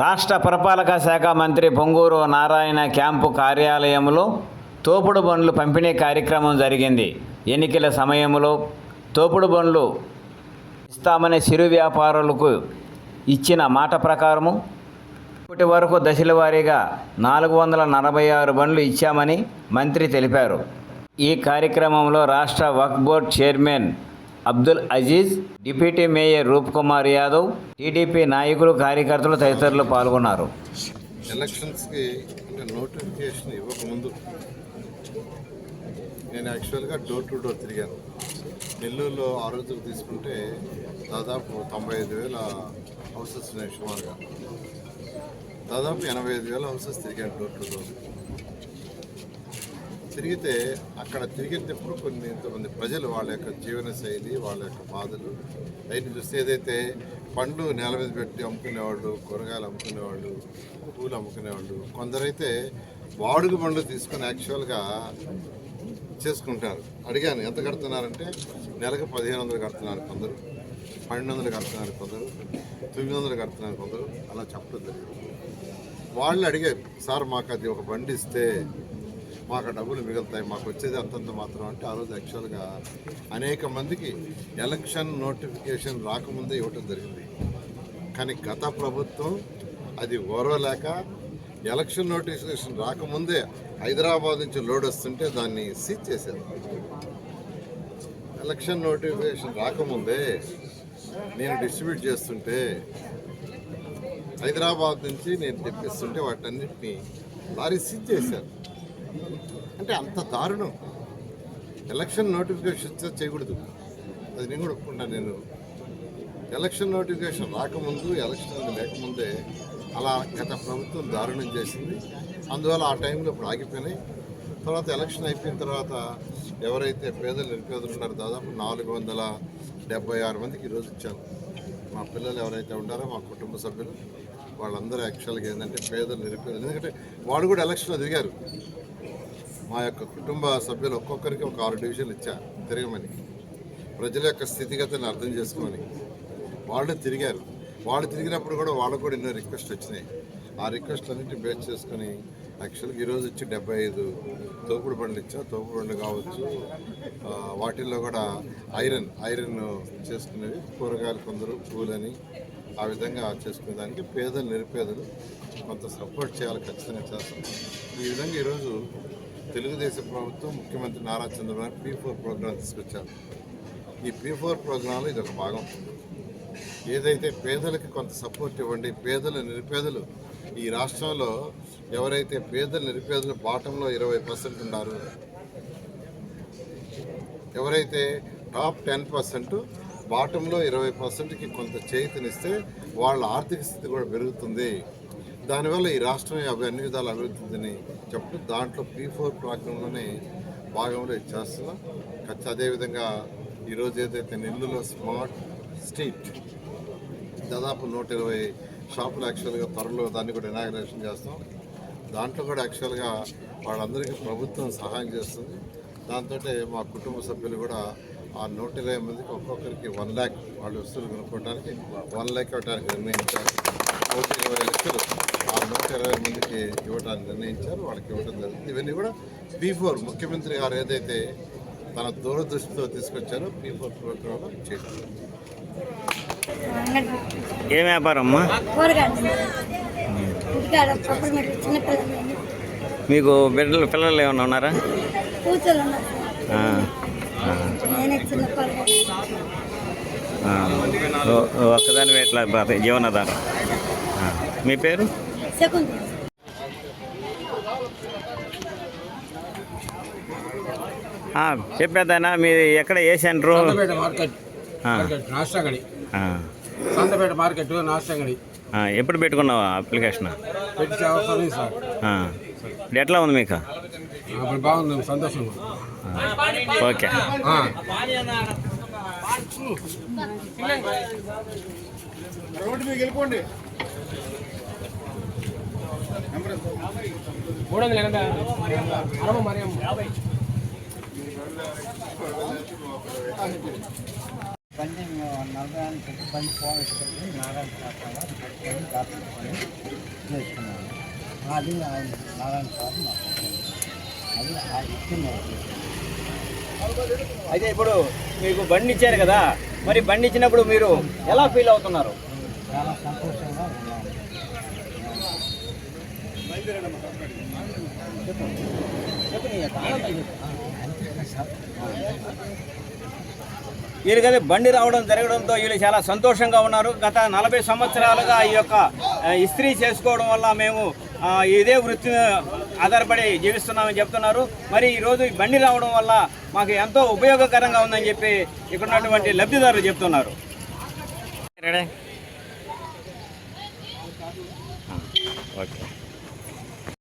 రాష్ట్ర పురపాలక శాఖ మంత్రి పొంగూరు నారాయణ క్యాంపు కార్యాలయంలో తోపుడు బండ్లు పంపిణీ కార్యక్రమం జరిగింది. ఎన్నికల సమయంలో తోపుడు బండ్లు ఇస్తామని చిరు వ్యాపారులకు ఇచ్చిన మాట ప్రకారము ఇప్పటి వరకు దశల వారీగా నాలుగు వందల నలభై ఆరు బండ్లు ఇచ్చామని మంత్రి తెలిపారు. ఈ కార్యక్రమంలో రాష్ట్ర Waqf board chairman Abdul Aziz deputy mayor Roop Kumar Yadav TDP నాయకులు కార్యకర్తలు తదితరులు పాల్గొన్నారు. ఎలక్షన్స్కి అంటే నోటిఫికేషన్ ఇవ్వకముందు నేను యాక్చువల్గా డోర్ టు డోర్ తిరిగాను. నెల్లూరులో ఆ రోజు తీసుకుంటే దాదాపు తొంభై ఐదు వేల హౌసెస్ ఉన్నాయి సుమారుగా. దాదాపు ఎనభై ఐదు వేల హౌసెస్ తిరిగాను డోర్ టు డోర్. తిరిగితే అక్కడ తిరిగినప్పుడు కొన్ని ఇంతమంది ప్రజలు వాళ్ళ యొక్క జీవన శైలి వాళ్ళ యొక్క బాధలు. అయితే చూస్తే ఏదైతే పండ్లు నేల మీద పెట్టి అమ్ముకునేవాళ్ళు కూరగాయలు అమ్ముకునేవాళ్ళు పూలు అమ్ముకునేవాళ్ళు కొందరైతే వాడుక పండ్లు తీసుకొని యాక్చువల్గా చేసుకుంటారు. అడిగాను ఎంత కడుతున్నారంటే నెలకు పదిహేను వందలు కడుతున్నారు కొందరు పన్నెండు వందలు కడుతున్నారు కొందరు తొమ్మిది వందలు కడుతున్నారు కొందరు అలా చెప్పడం జరిగింది. వాళ్ళు అడిగారు సార్ మాకు అది ఒక బండి ఇస్తే మాకు డబ్బులు మిగులుతాయి మాకు వచ్చేది అంతంత మాత్రం అంటే ఆ రోజు యాక్చువల్గా అనేక మందికి ఎలక్షన్ నోటిఫికేషన్ రాకముందే ఇవ్వటం జరిగింది. కానీ గత ప్రభుత్వం అది ఓర్వలేక ఎలక్షన్ నోటిఫికేషన్ రాకముందే హైదరాబాద్ నుంచి లోడ్ వస్తుంటే దాన్ని సీజ్ చేశారు. ఎలక్షన్ నోటిఫికేషన్ రాకముందే నేను డిస్ట్రిబ్యూట్ చేస్తుంటే హైదరాబాద్ నుంచి నేను తెప్పిస్తుంటే వాటన్నిటిని లారీ సీజ్ చేశారు. అంటే అంత దారుణం. ఎలక్షన్ నోటిఫికేషన్ ఇస్తే చేయకూడదు. అది నేను కూడా ఒప్పుకుంటాను నేను. ఎలక్షన్ నోటిఫికేషన్ రాకముందు ఎలక్షన్ లేకముందే అలా గత ప్రభుత్వం దారుణం చేసింది. అందువల్ల ఆ టైంలో ఇప్పుడు ఆగిపోయినాయి. తర్వాత ఎలక్షన్ అయిపోయిన తర్వాత ఎవరైతే పేదలు నిరుపేదలు ఉన్నారో దాదాపు నాలుగు వందల డెబ్బై ఆరు మందికి ఈరోజు ఇచ్చాను మా పిల్లలు ఎవరైతే ఉన్నారో మా కుటుంబ సభ్యులు వాళ్ళందరూ యాక్చువల్గా ఏంటంటే పేదలు నిరుపేదలు. ఎందుకంటే వాళ్ళు కూడా ఎలక్షన్లో దిగారు. మా యొక్క కుటుంబ సభ్యులు ఒక్కొక్కరికి ఒక ఆరు డివిజన్లు ఇచ్చా తిరగమని. ప్రజల యొక్క స్థితిగతిని అర్థం చేసుకొని వాళ్ళు తిరిగారు. వాళ్ళు తిరిగినప్పుడు కూడా వాళ్ళకు కూడా ఎన్నో రిక్వెస్ట్ వచ్చినాయి. ఆ రిక్వెస్ట్ అన్నింటినీ బేస్ చేసుకొని యాక్చువల్గా ఈరోజు వచ్చి డెబ్బై ఐదు తోపుడు బండ్లు ఇచ్చా తోపుడు బండ్లు కావచ్చు వాటిల్లో కూడా ఐరన్ ఐరన్ చేసుకునేవి కూరగాయలు కొందరు పూలని ఆ విధంగా చేసుకునే దానికి పేదలు నిరుపేదలు కొంత సపోర్ట్ చేయాలి ఖచ్చితంగా చేస్తాం. ఈ విధంగా ఈరోజు తెలుగుదేశం ప్రభుత్వం ముఖ్యమంత్రి Nara Chandrababu P four program తీసుకొచ్చారు. ఈ పీ ఫోర్ ప్రోగ్రాంలో ఇది ఒక భాగం. ఏదైతే పేదలకి కొంత సపోర్ట్ ఇవ్వండి పేదలు నిరుపేదలు ఈ రాష్ట్రంలో ఎవరైతే పేదలు నిరుపేదలు బాటంలో ఇరవై పర్సెంట్ ఉన్నారు ఎవరైతే టాప్ టెన్ పర్సెంట్ బాటంలో ఇరవై పర్సెంట్కి కొంత చేతినిస్తే వాళ్ళ ఆర్థిక స్థితి కూడా పెరుగుతుంది. దానివల్ల ఈ రాష్ట్రం అవి అన్ని విధాలు అభివృద్ధిని చెప్తూ దాంట్లో పీ ఫోర్ ప్రోగ్రాంలోనే భాగంలో ఇది చేస్తున్నాం ఖచ్చితంగా అదేవిధంగా ఈరోజు ఏదైతే నెల్లూరులో స్మార్ట్ స్ట్రీట్ దాదాపు నూట ఇరవై షాపులు యాక్చువల్గా త్వరలో దాన్ని కూడా ఇనాగ్రేషన్ చేస్తాం. దాంట్లో కూడా యాక్చువల్గా వాళ్ళందరికీ ప్రభుత్వం సహాయం చేస్తుంది. దాంతో మా కుటుంబ సభ్యులు కూడా ఆ నూట ఇరవై మందికి ఒక్కొక్కరికి వన్ ల్యాక్ వాళ్ళ వస్తువులు కొనుక్కోవడానికి వన్ ల్యాక్ ఇవ్వడానికి నిర్ణయించారు. నూట ఇరవై లక్షలు ఆ నూట ఇరవై మందికి ఇవ్వడానికి నిర్ణయించారు వాళ్ళకి ఇవ్వడం జరుగుతుంది ఇవన్నీ కూడా పీ ఫోర్ ముఖ్యమంత్రి గారు ఏదైతే తన దూరదృష్టితో తీసుకొచ్చారో పీ ఫోర్ ప్రోగ్రాంలో చేయడం ఏం వ్యాపారం మీకు బిడ్డలు పిల్లలు ఏమైనా ఉన్నారా? ఒక్కదాని ఎట్లా జీవనాధారం. మీ పేరు? చెప్పేదానా మీ ఎక్కడ ఏ సెంటరు? సంతపేట మార్కెట్. ఆ, ఎప్పుడు పెట్టుకున్నావు అప్లికేషన్? ఎట్లా ఉంది మీకు? అప్పుడు బాగుంది సంతోషం. ఓకే. మూడు వందల ఎనభై అరవై మరి బండి నలభై నారాయణ శాస్త్రంగా దాచుకొని చేసుకున్నాను అది ఆయన నారాయణ సార్ మాకు అది ఆ అయితే ఇప్పుడు మీకు బండి ఇచ్చారు కదా మరి బండి ఇచ్చినప్పుడు మీరు ఎలా ఫీల్ అవుతున్నారు? చాలా సంతోషం. వీళ్ళకైతే బండి రావడం జరగడంతో వీళ్ళు చాలా సంతోషంగా ఉన్నారు. గత నలభై సంవత్సరాలుగా ఈ యొక్క ఇస్త్రీ చేసుకోవడం వల్ల మేము ఇదే వృత్తి ఆధారపడి జీవిస్తున్నామని చెప్తున్నారు. మరి ఈరోజు ఈ బండి రావడం వల్ల మాకు ఎంతో ఉపయోగకరంగా ఉందని చెప్పి ఇక్కడ ఉన్నటువంటి లబ్ధిదారులు చెప్తున్నారు. ఓకే.